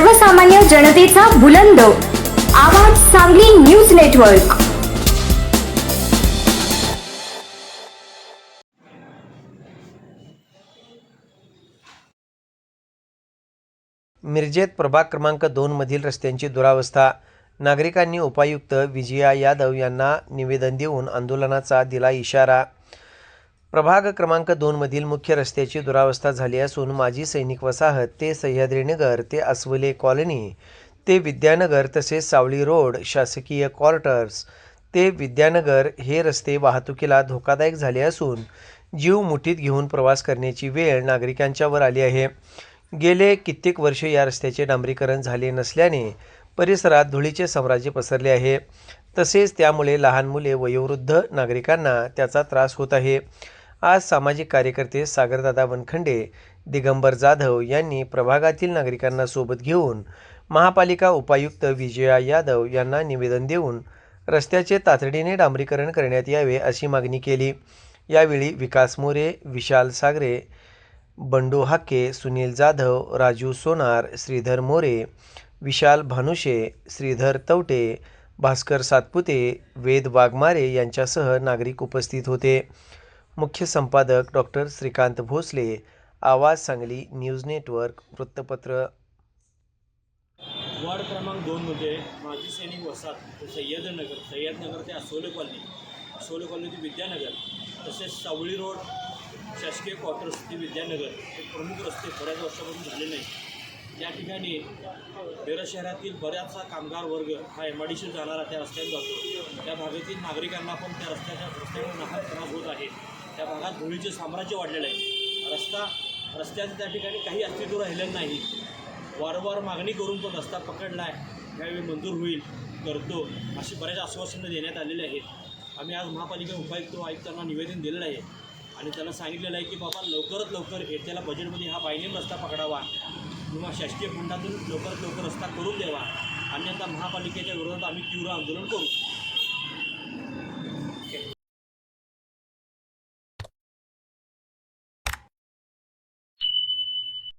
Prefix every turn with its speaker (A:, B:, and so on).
A: सर्वसामान्य जनतेचा बुलंद. आवाज सांगली न्यूज नेटवर्क.
B: मिरजेत प्रभाग क्रमांक दोनमधील रस्त्यांची दुरावस्था. नागरिकांनी उपायुक्त विजया यादव यांना निवेदन देऊन आंदोलनाचा दिला इशारा. प्रभाग क्रमांक दोनमधील मुख्य रस्त्याची दुरावस्था झाली असून माजी सैनिक वसाहत ते सह्याद्रीनगर ते अस्वले कॉलनी ते विद्यानगर तसेच सावळी रोड शासकीय क्वार्टर्स ते विद्यानगर हे रस्ते वाहतुकीला धोकादायक झाले असून जीव मुठीत घेऊन प्रवास करण्याची वेळ नागरिकांच्यावर आली आहे. गेले कित्येक वर्ष या रस्त्याचे डांबरीकरण झाले नसल्याने परिसरात धुळीचे साम्राज्य पसरले आहे. तसेच त्यामुळे लहान मुले वयोवृद्ध नागरिकांना त्याचा त्रास होत आहे. आज सामाजिक कार्यकर्ते सागरदादा वनखंडे दिगंबर जाधव यांनी प्रभागातील नागरिकांना सोबत घेऊन महापालिका उपायुक्त विजया यादव यांना निवेदन देऊन रस्त्याचे तातडीने डांबरीकरण करण्यात यावे अशी मागणी केली. यावेळी विकास मोरे विशाल सागरे बंडू हाके सुनील जाधव राजू सोनार श्रीधर मोरे विशाल भानुशे श्रीधर तवटे भास्कर सातपुते वेद वाघमारे यांच्यासह नागरिक उपस्थित होते. मुख्य संपादक डॉक्टर श्रीकांत भोसले आवाज सांगली न्यूज नेटवर्क वृत्तपत्र.
C: वार्ड क्रमांक दोनमध्ये म्हणजे माजी सैनिक वसाहत ते सह्याद्रनगर सह्याद्रनगर ते असोले कॉलनी. असोले कॉलनी ते विद्यानगर तसेच सावळी रोड शासकीय क्वार्टर्स ते विद्यानगर हे प्रमुख रस्ते बऱ्याच वर्षापासून झाले नाही त्या ठिकाणी बेरज शहरातील बऱ्याचसा कामगार वर्ग हा एम जाणारा त्या रस्त्याने जातो. त्या भागातील नागरिकांना पण त्या रस्त्याच्या रस्त्यावर नाहक त्रास होत आहे. त्या भागात धुळीचे साम्राज्य वाढलेलं आहे. रस्ता रस्त्याचं त्या ठिकाणी काही अस्तित्व राहिलेलं नाही. वारंवार मागणी करून पण रस्ता पकडला आहे. त्यावेळी मंजूर होईल करतो अशी बऱ्याच आश्वासनं देण्यात आलेली आहेत. आम्ही आज महापालिका उपायुक्त आयुक्तांना निवेदन दिलेलं आहे. आणि त्यांना सांगितलेलं आहे की बाबा लवकरात लवकर येत्याला बजेटमध्ये हा बायनेम रस्ता पकडावा. किंवा शासकीय फंडातून लवकरात लवकर रस्ता करून द्यावा. अन्यथा महापालिकेच्या विरोधात आम्ही तीव्र आंदोलन करू.